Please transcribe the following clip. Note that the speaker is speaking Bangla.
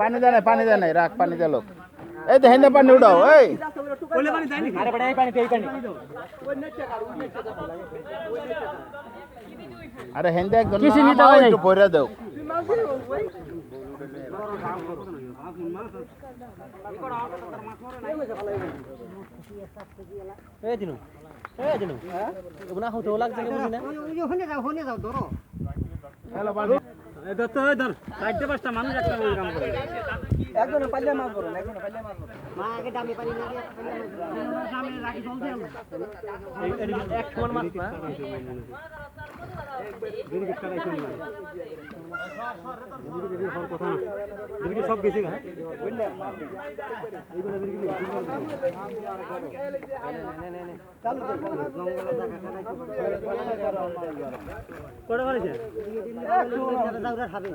পানি দেয় নাই পানি দেয় নাই রাখ পানি দে লোক। এই দেখেন পানি উঠাও এই। আরে হেন্দে একজন হয়। একটু দাও। এই দিনু এই দিনু। এগুলা হতে লাগছে না হনে যাও হনে যাও ধরো। এক সমান মাছ না? সব গেছে কটা খাবে